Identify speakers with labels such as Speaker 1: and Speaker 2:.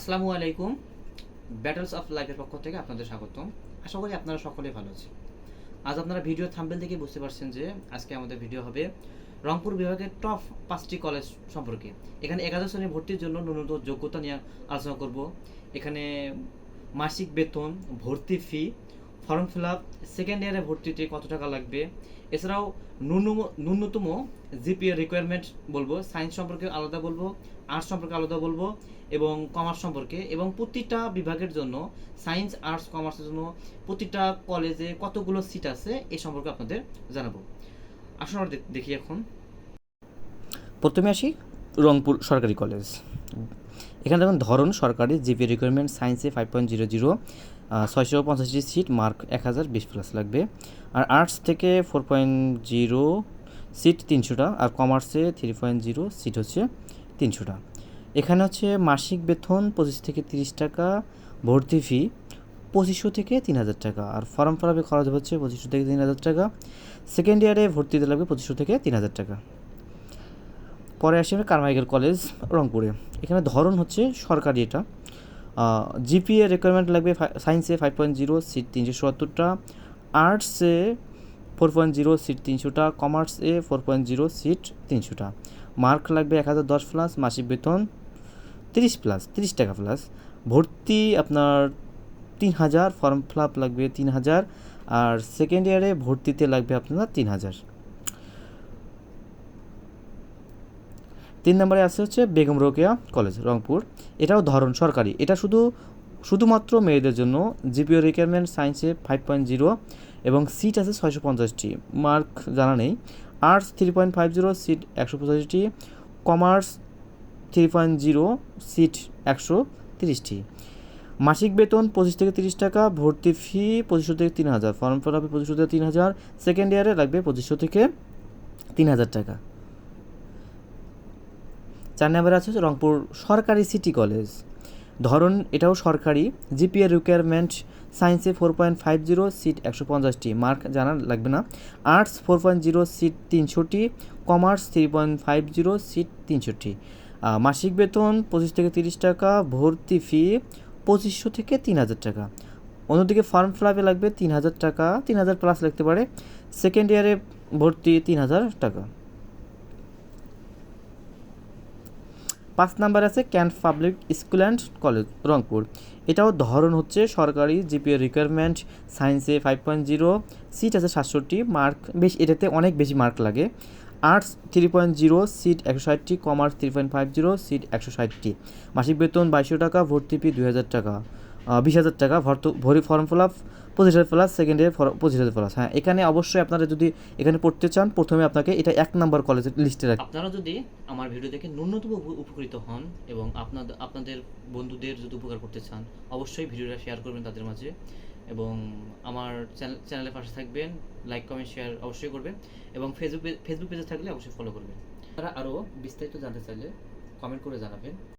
Speaker 1: আসসালামু আলাইকুম। Battles of লাইফের পক্ষ থেকে আপনাদের স্বাগতম। আশা করি আপনারা সকলেই ভালো আছেন। আজ আপনারা ভিডিও থাম্বেল থেকে বুঝতে পারছেন যে আজকে আমাদের ভিডিও হবে রংপুর বিভাগের টপ পাঁচটি কলেজ সম্পর্কে। এখানে একাদশ শ্রেণি ভর্তির জন্য ন্যূনতম যোগ্যতা নিয়ে আলোচনা করব। এখানে মাসিক বেতন, ভর্তি fee form fill up second ইয়ারে ভর্তিতে কত টাকা লাগবে? এছাড়াও ন্যূনতম জিপিএ রিকোয়ারমেন্ট বলব সায়েন্স সম্পর্কে আলাদা বলব আর্টস সম্পর্কে আলাদা বলব, এবং কমার্স সম্পর্কে, এবং প্রতিটা বিভাগের জন্য সায়েন্স আর্টস কমার্সের জন্য প্রতিটা কলেজে কতগুলো সিট আছে, এ সম্পর্কে আপনাদের জানাব। আসুন আমরা দেখি এখন। প্রথমে আসি রংপুর সরকারি কলেজ এখানে দেখুন, ধরন সরকারি জিপি রিকোয়ারমেন্ট সায়েন্সে ফাইভ পয়েন্ট জিরো জিরো ছয়শো পঞ্চাশটি সিট মার্ক এক হাজার বিশ প্লাস লাগবে। আর আর্টস থেকে ফোর পয়েন্ট জিরো সিট তিনশোটা, আর কমার্সে থ্রি পয়েন্ট জিরো সিট হচ্ছে তিনশোটা। এখানে হচ্ছে মাসিক বেতন পঁচিশ থেকে তিরিশ টাকা, ভর্তি ফি পঁচিশশো থেকে তিন হাজার টাকা, আর ফর্ম ফিলাপে খরচ হচ্ছে পঁচিশশো থেকে তিন হাজার টাকা। সেকেন্ড ইয়ারে ভর্তিতে লাগবে পঁচিশশো থেকে তিন হাজার টাকা। পরে আসি আমরা কারমাইকেল কলেজ, রংপুরে। এখানে ধরন হচ্ছে সরকারি এটা। জিপিএ রিকোয়ারমেন্ট লাগবে সায়েন্সে ফাইভ পয়েন্ট জিরো সিট তিনশো সত্তরটা আর্টসে ফোর পয়েন্ট জিরো সিট তিনশোটা। কমার্সে ফোর পয়েন্ট জিরো সিট তিনশোটা। মার্ক লাগবে এক হাজার দশ প্লাস মাসিক বেতন তিরিশ প্লাস তিরিশ টাকা প্লাস ভর্তি আপনার তিন হাজার ফর্ম ফিল লাগবে তিন হাজার। আর সেকেন্ড ইয়ারে ভর্তিতে লাগবে আপনার তিন হাজার। তিন নম্বরে আছে হচ্ছে বেগম রোকেয়া কলেজ, রংপুর। এটাও ধরন সরকারি। এটা শুধু, শুধুমাত্র মেয়েদের জন্য। জিপিও রিকোয়ারমেন্ট সায়েন্সে ফাইভ পয়েন্ট জিরো এবং সিট আছে ছয়শো পঞ্চাশটি। মার্ক জানা নেই। Arts three point five zero seat একশো পঁচাশিটি। Commerce three point zero seat একশো তিরিশটি। মাসিক বেতন পঁচিশ থেকে তিরিশ টাকা, ভর্তি ফি পঁচিশশো থেকে তিন হাজার। ফর্ম ফিল আপে পঁচিশশো থেকে তিন হাজার। সেকেন্ড ইয়ারে লাগবে পঁচিশশো থেকে তিন হাজার টাকা। চার নম্বরে আছে রংপুর সরকারি সিটি কলেজ। ধরন এটাও সরকারি, জিপিএ রিকোয়ারমেন্ট সায়েন্সে four point five zero seat একশো পঞ্চাশটি। মার্ক জানা লাগবে না। Arts four point zero seat তিনশোটি। Commerce three point five zero seat তিনশোটি। মাসিক বেতন পঁচিশ থেকে তিরিশ টাকা, ভর্তি ফি পঁচিশশো থেকে তিন হাজার টাকা। অন্যদিকে ফর্ম ফিল আপে লাগবে তিন হাজার টাকা, তিন হাজার প্লাস লাগতে পারে। সেকেন্ড ইয়ারে ভর্তি তিন হাজার টাকা। পাঁচ নাম্বার আছে cant public school and college, Rangpur. এটাও ধরন হচ্ছে সরকারি জিপিএ রিকোয়ারমেন্ট সায়েন্সে ফাইভ পয়েন্ট জিরো সিট আছে সাতষট্টি মার্ক বেশ, এটাতে অনেক বেশি মার্ক লাগে। Arts three point zero seat একশো ষাটটি commerce three point five zero seat একশো ষাটটি মাসিক বেতন বাইশশো টাকা, ভর্তি ফি দুই হাজার টাকা। বিশ হাজার টাকা ভরি ফর্ম ফিল আপ পঁচিশ হাজার প্লাস সেকেন্ড ইয়ার পঁচিশ হাজার প্লাস হ্যাঁ এখানে অবশ্যই আপনারা যদি এখানে পড়তে চান, প্রথমে আপনাকে এটা এক নম্বর কলেজের লিস্টে রাখতে
Speaker 2: আপনারা যদি আমার ভিডিও দেখে ন্যূনতম উপ- উপকৃত হন এবং আপনাদের আপনাদের বন্ধুদের যদি উপকার করতে চান, অবশ্যই ভিডিওটা শেয়ার করবেন তাদের মাঝে এবং আমার চ্যানেল চ্যানেলের পাশে থাকবেন লাইক কমেন্ট শেয়ার অবশ্যই করবেন এবং ফেসবুক ফেসবুক পেজে থাকলে অবশ্যই ফলো করবেন। তারা আরও বিস্তারিত জানতে চাইলে কমেন্ট করে জানাবেন।